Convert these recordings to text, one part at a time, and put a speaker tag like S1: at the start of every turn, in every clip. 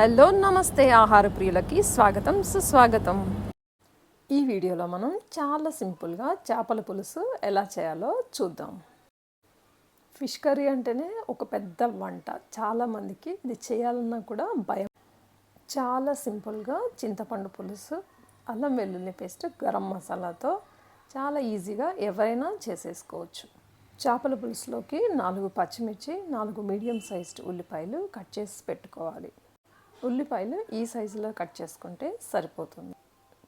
S1: Hello నమస్తే ఆహార ప్రియులకి స్వాగతం సుస్వాగతం. ఈ వీడియోలో మనం చాలా సింపుల్గా చేపల పులుసు ఎలా చేయాలో చూద్దాం. ఫిష్ కర్రీ అంటేనే ఒక పెద్ద వంట. చాలామందికి ఇది చేయాలన్నా కూడా భయం. చాలా సింపుల్గా చింతపండు పులుసు అల్లం వెల్లుల్లి పేస్ట్ గరం మసాలాతో చాలా ఈజీగా ఎవరైనా చేసేసుకోవచ్చు. చేపల పులుసులోకి నాలుగు పచ్చిమిర్చి నాలుగు మీడియం సైజ్డ్ ఉల్లిపాయలు కట్ చేసి పెట్టుకోవాలి. ఉల్లిపాయలు ఈ సైజులో కట్ చేసుకుంటే సరిపోతుంది.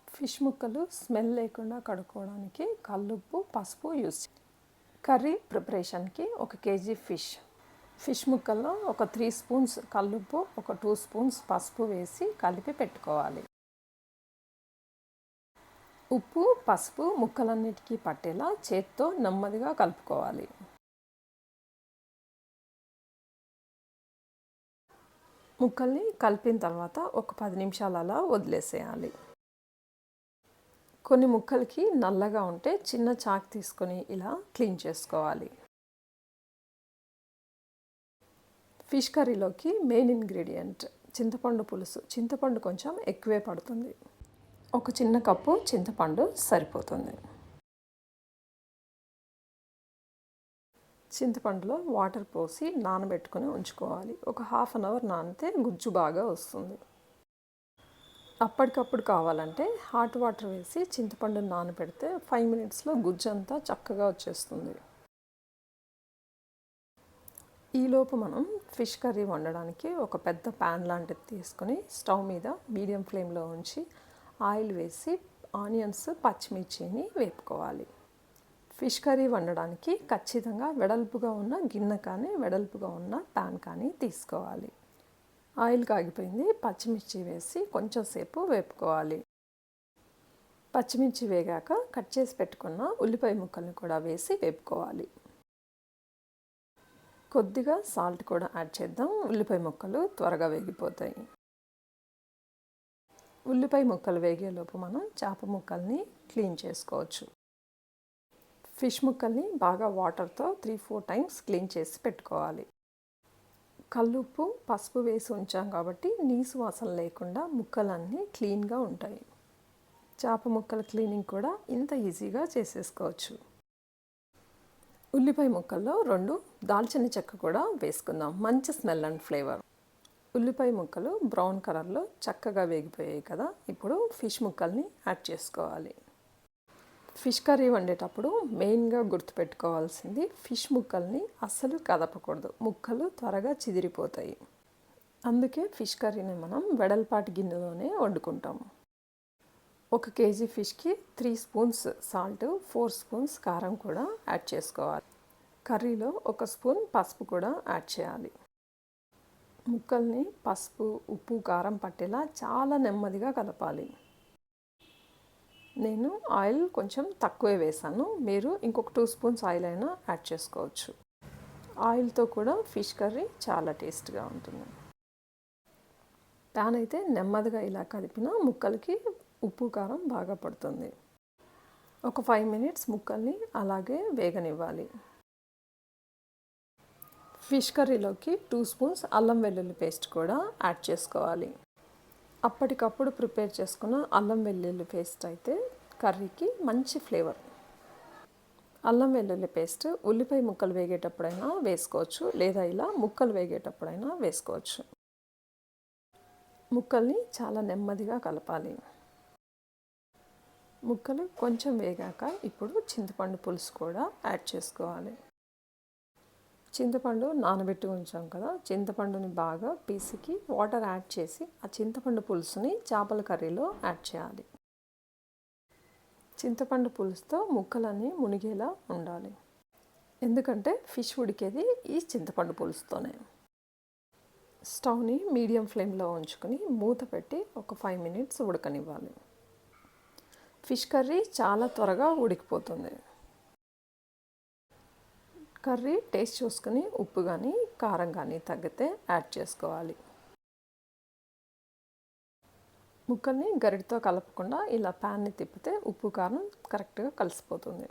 S1: ఫిష్ ముక్కలు స్మెల్ లేకుండా కడుక్కోవడానికి కల్లుప్పు పసుపు యూస్ కర్రీ ప్రిపరేషన్కి ఒక కేజీ ఫిష్. ఫిష్ ముక్కల్లో ఒక త్రీ స్పూన్స్ కల్లుప్పు ఒక టూ స్పూన్స్ పసుపు వేసి కలిపి పెట్టుకోవాలి. ఉప్పు పసుపు ముక్కలన్నిటికీ పట్టేలా చేత్తో నెమ్మదిగా కలుపుకోవాలి. ముక్కల్ని కలిపిన తర్వాత ఒక పది నిమిషాలు అలా వదిలేసేయాలి. కొన్ని ముక్కలకి నల్లగా ఉంటే చిన్న చాక్ తీసుకొని ఇలా క్లీన్ చేసుకోవాలి. ఫిష్ కర్రీలోకి మెయిన్ ఇంగ్రీడియంట్ చింతపండు పులుసు. చింతపండు కొంచెం ఎక్కువే పడుతుంది. ఒక చిన్న కప్పు చింతపండు సరిపోతుంది. చింతపండులో వాటర్ పోసి నానబెట్టుకుని ఉంచుకోవాలి. ఒక హాఫ్ అన్ అవర్ నానితే గుజ్జు బాగా వస్తుంది. అప్పటికప్పుడు కావాలంటే హాట్ వాటర్ వేసి చింతపండును నానబెడితే ఫైవ్ మినిట్స్లో గుజ్జు అంతా చక్కగా వచ్చేస్తుంది. ఈలోపు మనం ఫిష్ కర్రీ వండడానికి ఒక పెద్ద ప్యాన్ లాంటిది తీసుకొని స్టవ్ మీద మీడియం ఫ్లేమ్లో ఉంచి ఆయిల్ వేసి ఆనియన్స్ పచ్చిమిర్చిని వేపుకోవాలి. ఫిష్ కర్రీ వండడానికి ఖచ్చితంగా వెడల్పుగా ఉన్న గిన్నె కానీ వెడల్పుగా ఉన్న ప్యాన్ కానీ తీసుకోవాలి. ఆయిల్ కాగిపోయింది పచ్చిమిర్చి వేసి కొంచెం సేపు వేపుకోవాలి. పచ్చిమిర్చి వేగాక కట్ చేసి పెట్టుకున్న ఉల్లిపాయ ముక్కల్ని కూడా వేసి వేపుకోవాలి. కొద్దిగా సాల్ట్ కూడా యాడ్ చేద్దాం ఉల్లిపాయ ముక్కలు త్వరగా వేగిపోతాయి. ఉల్లిపాయ ముక్కలు వేగేలోపు మనం చేప ముక్కల్ని క్లీన్ చేసుకోవచ్చు. ఫిష్ ముక్కల్ని బాగా వాటర్తో త్రీ ఫోర్ టైమ్స్ క్లీన్ చేసి పెట్టుకోవాలి. కల్లుప్పు పసుపు వేసి ఉంచాం కాబట్టి నీసు వాసన లేకుండా ముక్కలన్నీ క్లీన్గా ఉంటాయి. చేప ముక్కల క్లీనింగ్ కూడా ఇంత ఈజీగా చేసేసుకోవచ్చు. ఉల్లిపాయ ముక్కల్లో రెండు దాల్చిన చెక్క కూడా వేసుకుందాం. మంచి స్మెల్ అండ్ ఫ్లేవర్. ఉల్లిపాయ ముక్కలు బ్రౌన్ కలర్లో చక్కగా వేగిపోయాయి కదా. ఇప్పుడు ఫిష్ ముక్కల్ని యాడ్ చేసుకోవాలి. ఫిష్ కర్రీ వండేటప్పుడు మెయిన్గా గుర్తుపెట్టుకోవాల్సింది ఫిష్ ముక్కల్ని అస్సలు కదపకూడదు. ముక్కలు త్వరగా చిదిరిపోతాయి. అందుకే ఫిష్ కర్రీని మనం వెడల్పాటి గిన్నెలోనే వండుకుంటాము ఒక KG ఫిష్కి three spoons salt four spoons కారం కూడా యాడ్ చేసుకోవాలి. కర్రీలో ఒక స్పూన్ పసుపు కూడా యాడ్ చేయాలి. ముక్కల్ని పసుపు ఉప్పు కారం పట్టేలా చాలా నెమ్మదిగా కలపాలి నేను ఆయిల్ కొంచెం తక్కువే వేసాను. మీరు ఇంకొక టూ స్పూన్స్ ఆయిల్ అయినా యాడ్ చేసుకోవచ్చు. ఆయిల్తో కూడా ఫిష్ కర్రీ చాలా టేస్ట్గా ఉంటుంది. ప్యాన్ అయితే నెమ్మదిగా ఇలా కలిపిన ముక్కలకి ఉప్పు కారం బాగా పడుతుంది. ఒక ఫైవ్ మినిట్స్ ముక్కల్ని అలాగే వేగనివ్వాలి. ఫిష్ కర్రీలోకి టూ స్పూన్స్ అల్లం వెల్లుల్లి పేస్ట్ కూడా యాడ్ చేసుకోవాలి. అప్పటికప్పుడు ప్రిపేర్ చేసుకున్న అల్లం వెల్లుల్లి పేస్ట్ అయితే కర్రీకి మంచి ఫ్లేవర్. అల్లం వెల్లుల్లి పేస్ట్ ఉల్లిపాయ ముక్కలు వేగేటప్పుడైనా వేసుకోవచ్చు లేదా ఇలా ముక్కలు వేగేటప్పుడైనా వేసుకోవచ్చు. ముక్కల్ని చాలా నెమ్మదిగా కలపాలి. ముక్కలు కొంచెం వేగాక ఇప్పుడు చింతపండు పులుసు కూడా యాడ్ చేసుకోవాలి. చింతపండు నానబెట్టి ఉంచాం కదా చింతపండుని బాగా పీసికి వాటర్ యాడ్ చేసి ఆ చింతపండు పులుసుని చేపల కర్రీలో యాడ్ చేయాలి. చింతపండు పులుసుతో ముక్కలన్నీ మునిగేలా ఉండాలి. ఎందుకంటే ఫిష్ ఉడికేది ఈ చింతపండు పులుసుతోనే. స్టవ్ని మీడియం ఫ్లేమ్లో ఉంచుకొని మూత పెట్టి ఒక ఫైవ్ మినిట్స్ ఉడకనివ్వాలి. ఫిష్ కర్రీ చాలా త్వరగా ఉడికిపోతుంది. కర్రీ టేస్ట్ చూసుకుని ఉప్పు కానీ కారం కానీ తగ్గితే యాడ్ చేసుకోవాలి. ముక్కల్ని గరిటితో కలపకుండా ఇలా ప్యాన్ని తిప్పితే ఉప్పు కారం కరెక్ట్గా కలిసిపోతుంది.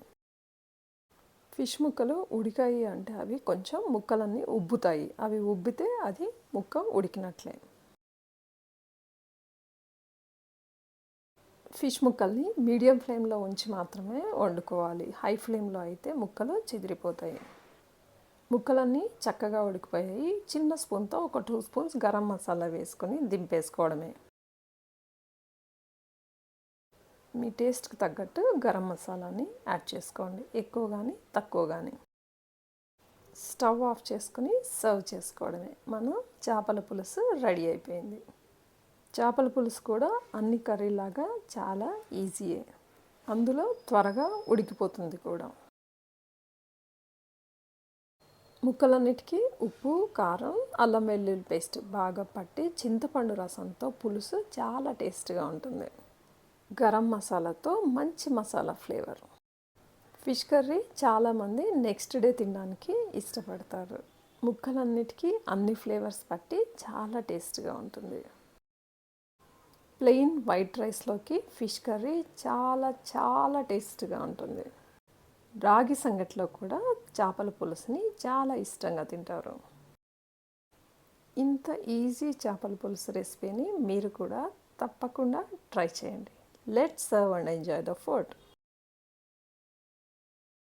S1: ఫిష్ ముక్కలు ఉడికాయి అంటే అవి కొంచెం ముక్కలన్నీ ఉబ్బుతాయి. అవి ఉబ్బితే అది ముక్క ఉడికినట్లే. ఫిష్ ముక్కల్ని మీడియం ఫ్లేమ్లో ఉంచి మాత్రమే వండుకోవాలి. హై ఫ్లేమ్లో అయితే ముక్కలు చెదిరిపోతాయి. ముక్కలన్నీ చక్కగా ఉడికిపోయాయి. చిన్న స్పూన్తో ఒక టూ స్పూన్స్ గరం మసాలా వేసుకొని దింపేసుకోవడమే. మీ టేస్ట్కి తగ్గట్టు గరం మసాలాని యాడ్ చేసుకోండి. ఎక్కువ కానీ తక్కువ కానీ స్టవ్ ఆఫ్ చేసుకుని సర్వ్ చేసుకోవడమే. మన చేపల పులుసు రెడీ అయిపోయింది. చేపల పులుసు కూడా అన్ని కర్రీలాగా చాలా ఈజీయే. అందులో త్వరగా ఉడికిపోతుంది కూడా. ముక్కలన్నిటికీ ఉప్పు కారం అల్లం వెల్లుల్లి పేస్ట్ బాగా పట్టి చింతపండు రసంతో పులుసు చాలా టేస్ట్గా ఉంటుంది. గరం మసాలాతో మంచి మసాలా ఫ్లేవర్. ఫిష్ కర్రీ చాలామంది నెక్స్ట్ డే తినడానికి ఇష్టపడతారు. ముక్కలన్నిటికీ అన్ని ఫ్లేవర్స్ పట్టి చాలా టేస్ట్గా ఉంటుంది. ప్లెయిన్ వైట్ రైస్లోకి ఫిష్ కర్రీ చాలా చాలా టేస్ట్గా ఉంటుంది. రాగి సంగట్లో కూడా చేపల పులుసుని చాలా ఇష్టంగా తింటారు. ఇంత ఈజీ చేపల పులుసు రెసిపీని మీరు కూడా తప్పకుండా ట్రై చేయండి. Let serve and enjoy the food